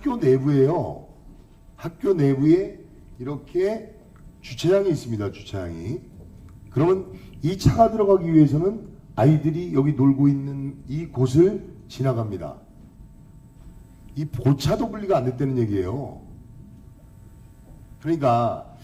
학교 내부에요. 학교 내부에 이렇게 주차장이 있습니다. 주차장이. 그러면 이 차가 들어가기 위해서는 아이들이 여기 놀고 있는 이 곳을 지나갑니다. 이 보차도 분리가 안 됐다는 얘기예요. 그러니까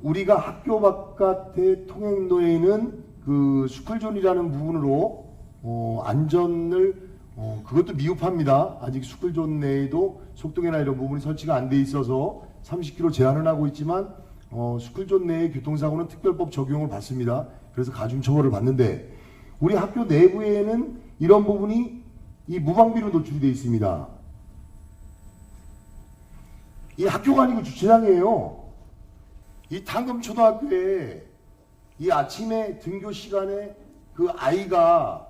우리가 학교 바깥의 통행로에는 그 스쿨존이라는 부분으로 어, 안전을 어, 그것도 미흡합니다. 아직 스쿨존 내에도 속도계나 이런 부분이 설치가 안 돼 있어서 30km 제한을 하고 있지만 어, 스쿨존 내의 교통사고는 특별법 적용을 받습니다. 그래서 가중 처벌을 받는데 우리 학교 내부에는 이런 부분이 이 무방비로 노출이 되어 있습니다. 이 학교가 아니고 주차장이에요. 이 당금 초등학교에 이 아침에 등교 시간에 그 아이가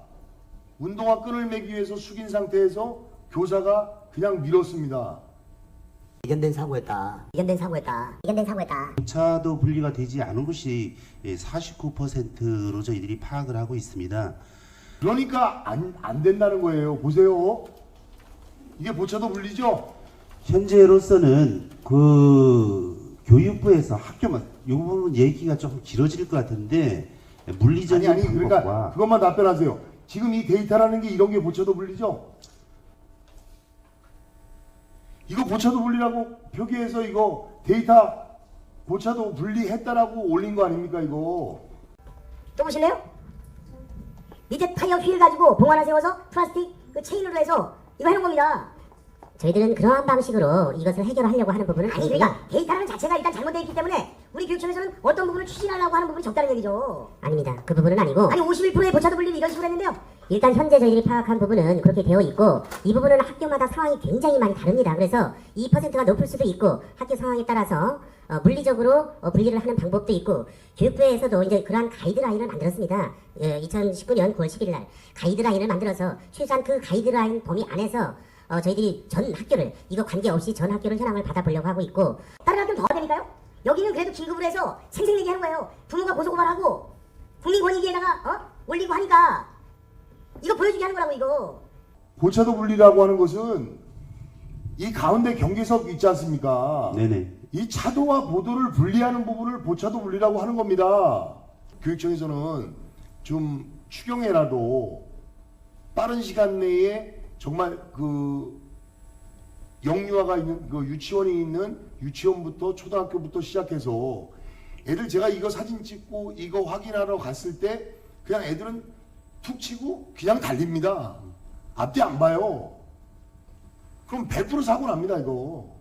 운동화 끈을 매기 위해서 숙인 상태에서 교사가 그냥 밀었습니다. 이견된 사고였다. 이견된 사고였다. 이견된 사고였다. 차도 분리가 되지 않은 곳이 49%로 저희들이 파악을 하고 있습니다. 그러니까 안, 안 된다는 거예요. 보세요. 이게 보차도 분리죠? 현재로서는 그 교육부에서 학교만 이 부분 얘기가 좀 길어질 것 같은데 아니 물리적인 아니 그러니까 방법과 그것만 답변하세요. 지금 이 데이터라는 게 이런 게 보차도 분리죠? 이거 보차도 분리라고 표기해서 이거 데이터 보차도 분리했다라고 올린 거 아닙니까 이거? 또 보실래요? 밑에 타이어 휠 가지고 봉 하나 세워서 플라스틱 그 체인으로 해서 이거 해놓은 겁니다. 저희들은 그러한 방식으로 이것을 해결하려고 하는 부분은 아니 그러니까 데이터라는 자체가 일단 잘못되어 있기 때문에 우리 교육청에서는 어떤 부분을 추진하려고 하는 부분이 적다는 얘기죠. 아닙니다. 그 부분은 아니고 아니 51%의 보차도 분리를 이런 식으로 했는데요. 일단 현재 저희들이 파악한 부분은 그렇게 되어 있고 이 부분은 학교마다 상황이 굉장히 많이 다릅니다. 그래서 2%가 높을 수도 있고 학교 상황에 따라서 어, 물리적으로 어, 분리를 하는 방법도 있고 교육부에서도 이제 그러한 가이드라인을 만들었습니다. 예, 2019년 9월 11일 날 가이드라인을 만들어서 최소한 그 가이드라인 범위 안에서 어, 저희들이 전 학교를 이거 관계없이 전 학교를 현황을 받아보려고 하고 있고 다른 학교는 더 되니까요. 여기는 그래도 긴급을 해서 생생내기 하는 거예요. 부모가 고소 고발하고 국민권익위에다가 어? 올리고 하니까 이거 보여주게 하는 거라고 이거. 보차도 분리라고 하는 것은 이 가운데 경계석 있지 않습니까? 네네 이 차도와 보도를 분리하는 부분을 보차도 분리라고 하는 겁니다. 교육청에서는 좀 추경해라도 빠른 시간 내에 정말 그 영유아가 있는 그 유치원이 있는 유치원부터 초등학교부터 시작해서 애들 제가 이거 사진 찍고 이거 확인하러 갔을 때 그냥 애들은 툭 치고 그냥 달립니다. 앞뒤 안 봐요. 그럼 100% 사고 납니다 이거.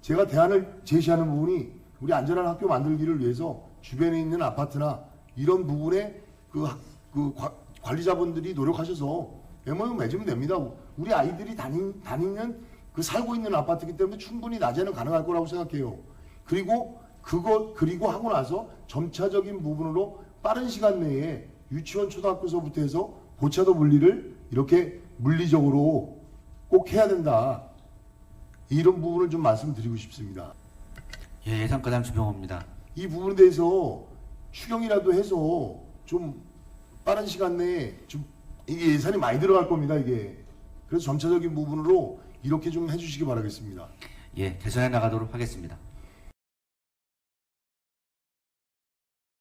제가 대안을 제시하는 부분이 우리 안전한 학교 만들기를 위해서 주변에 있는 아파트나 이런 부분에 그, 학- 그 과- 관리자분들이 노력하셔서 MOU 맺으면 됩니다. 우리 아이들이 다니, 다니는 그 살고 있는 아파트이기 때문에 충분히 낮에는 가능할 거라고 생각해요. 그리고 그거 그리고 하고 나서 점차적인 부분으로 빠른 시간 내에 유치원 초등학교서부터 해서 보차도 분리를 이렇게 물리적으로 꼭 해야 된다. 이런 부분을 좀 말씀드리고 싶습니다. 예, 예산과장 주병호입니다. 이 부분에 대해서 추경이라도 해서 좀 빠른 시간 내에 좀 이게 예산이 많이 들어갈 겁니다 이게 그래서 점차적인 부분으로 이렇게 좀 해주시기 바라겠습니다. 예, 개선해 나가도록 하겠습니다.